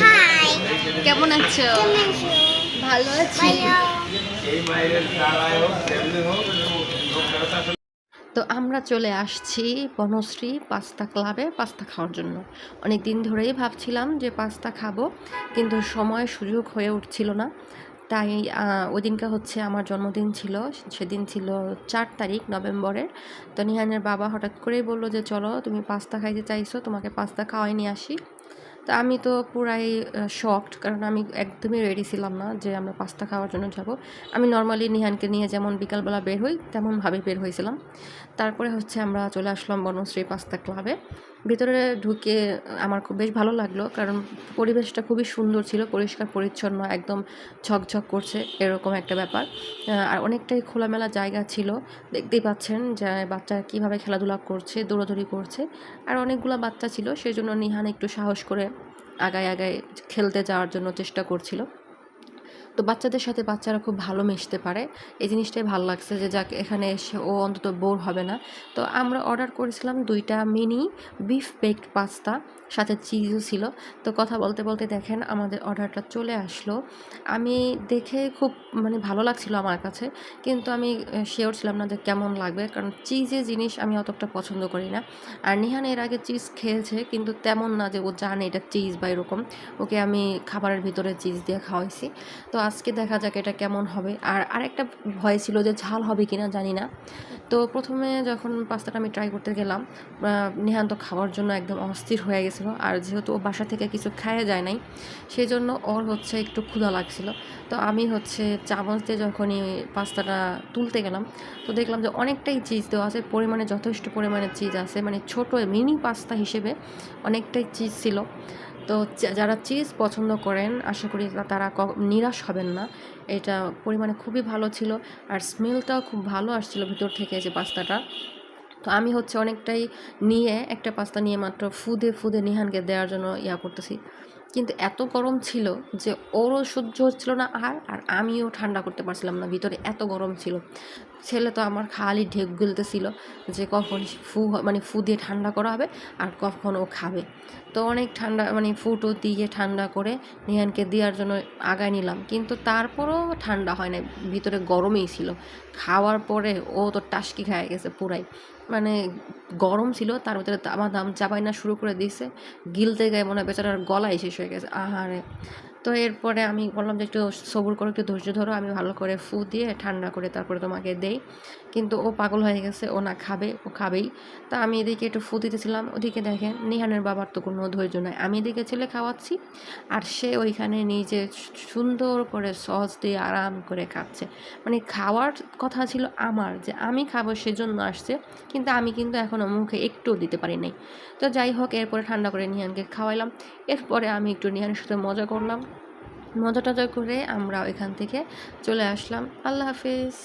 High কেমন আছো? ভালো আছি। তো আমরা চলে আসছি বনশ্রী পাস্তা ক্লাবে পাস্তা খাওয়ার জন্য। অনেক দিন ধরেই ভাবছিলাম যে পাস্তা খাব কিন্তু সময় সুযোগ হয়ে উঠছিল না। তাই ওই দিনটা হচ্ছে আমার জন্মদিন ছিল সেদিন ছিল চার তারিখ নভেম্বরের। তো নিহানের বাবা হঠাৎ করেই বলল যে চলো তুমি পাস্তা খাইতে চাইছো তোমাকে পাস্তা খাওয়াই নিয়ে আসি। তো আমি তো পুরাই শকড কারণ আমি একদমই রেডি ছিলাম না যে আমরা পাস্তা খাওয়ার জন্য যাব। আমি নর্মালি নিহানকে নিয়ে যেমন বিকালবেলা বের হই, তেমনভাবে বের হয়েছিলাম। তারপরে হচ্ছে আমরা চলে আসলাম বনশ্রী পাস্তা ক্লাবে ভিতরে ঢুকে আমার খুব বেশ ভালো লাগল, কারণ পরিবেশটা খুবই সুন্দর ছিল, পরিষ্কার, পরিচ্ছন্ন, একদম ঝকঝক করছে, এরকম একটা ব্যাপার। আর অনেকটাই খোলামেলা জায়গা ছিল। দেখতেই পাচ্ছেন যে বাচ্চারা কীভাবে খেলাধুলা করছে, দৌড়াদৌড়ি করছে। আর অনেকগুলো বাচ্চা ছিল সেই জন্য নিহান একটু সাহস করে আগায় আগায় খেলতে যাওয়ার জন্য চেষ্টা করছিল। তো বাচ্চাদের সাথে বাচ্চারা খুব ভালো মিশতে পারে। এই জিনিসটাই ভালো লাগছে যে যাক, এখানে এসে ও অন্তত বোর হবে না। তো আমরা অর্ডার করেছিলাম দুইটা মিনি বিফ বেকড পাস্তা সাথে চিজও ছিল। তো কথা বলতে বলতে দেখেন আমাদের অর্ডারটা চলে আসলো। আমি দেখে খুব মানে ভালো লাগছিল আমার কাছে, কিন্তু আমি শিওর ছিলাম না যে কেমন লাগবে, কারণ চিজে জিনিস আমি অতটা পছন্দ করি না। আর নিহান এর আগে চিজ খেয়েছে, কিন্তু তেমন না যে ও জানে এটা চিজ বা এরকম। ওকে আমি খাবারের ভিতরে চিজ দিয়ে খাওয়াইছি। তো আজকে দেখা যাক এটা কেমন হবে। আর আরেকটা ভয় ছিল যে ঝাল হবে কিনা জানি না। তো প্রথমে যখন পাস্তাটা আমি ট্রাই করতে গেলাম আহ, নিহান তো খাওয়ার জন্য একদম অস্থির হয়ে গেছিল। আর যেহেতু ও বাসা থেকে কিছু খাওয়া যায় নাই সেই জন্য ওর হচ্ছে একটু ক্ষুধা লাগছিল। তো আমি হচ্ছে চামচ দিয়ে যখনই পাস্তাটা তুলতে গেলাম তো দেখলাম যে অনেকটাই চিজ দেওয়া আছে। পরিমাণে যথেষ্ট পরিমাণে চিজ আছে। মানে ছোট মিনি পাস্তা হিসেবে অনেকটাই চিজ ছিল। তো যারা চিজ পছন্দ করেন, আশা করি তারা নিরাশ হবেন না। এটা পরিমাণে খুবই ভালো ছিল আর স্মেলটাও খুব ভালো আসছিল ভিতর থেকে যে পাস্তাটা। তো আমি হচ্ছে অনেকটাই নিয়ে একটা পাস্তা নিয়ে মাত্র ফুদে ফুদে নিহানকে দেওয়ার জন্য ইয়া করতেছি। কিন্তু এত গরম ছিল যে ওরও সহ্য হচ্ছিল না আর আর আমিও ঠান্ডা করতে পারছিলাম না, ভিতরে এত গরম ছিল। ছেলে তো আমার খালি ঢেক গিলতেছিল যে কখন ফু মানে ফু দিয়ে ঠান্ডা করা হবে আর কখন ও খাবে। তো অনেক ঠান্ডা মানে ফুটো দিয়ে ঠান্ডা করে নিহানকে দেওয়ার জন্য আগায় নিলাম। কিন্তু তারপরও ঠান্ডা হয় না ভিতরে গরমই ছিল। খাওয়ার পরে ও তো টাসকি খেয়ে গেছে পুরাই। মানে গরম ছিল, তার ভিতরে আমার দাম চাপাই না শুরু করে দিয়েছে। গিলতে গায়ে মনে হয় বেচারার গলায় শেষ গেছে আহারে তো এরপরে আমি বললাম যে একটু সবুর করে একটু ধৈর্য ধরো, আমি ভালো করে ফু দিয়ে ঠান্ডা করে তারপরে তোমাকে দেই। কিন্তু ও পাগল হয়ে গেছে, ও না খাবে, ও খাবেই। তা আমি এদিকে একটু ফু দিতেছিলাম, ওদিকে দেখেন নিহানের বাবার তো কোনো ধৈর্য নাই। আমি এদিকে ছেলে খাওয়াচ্ছি আর সে ওইখানে নিজে সুন্দর করে সস দিয়ে আরাম করে খাচ্ছে। মানে খাওয়ার কথা ছিল আমার যে আমি খাব সেজন্য আসছে, কিন্তু আমি কিন্তু এখনও মুখে একটুও দিতে পারি নাই। তো যাই হোক, এরপরে ঠান্ডা করে নিহানকে খাওয়াইলাম। এরপরে আমি একটু নিহানের সাথে মজা করলাম। মজা টজা করে আমরা ওইখান থেকে চলে আসলাম। আল্লাহ হাফিজ।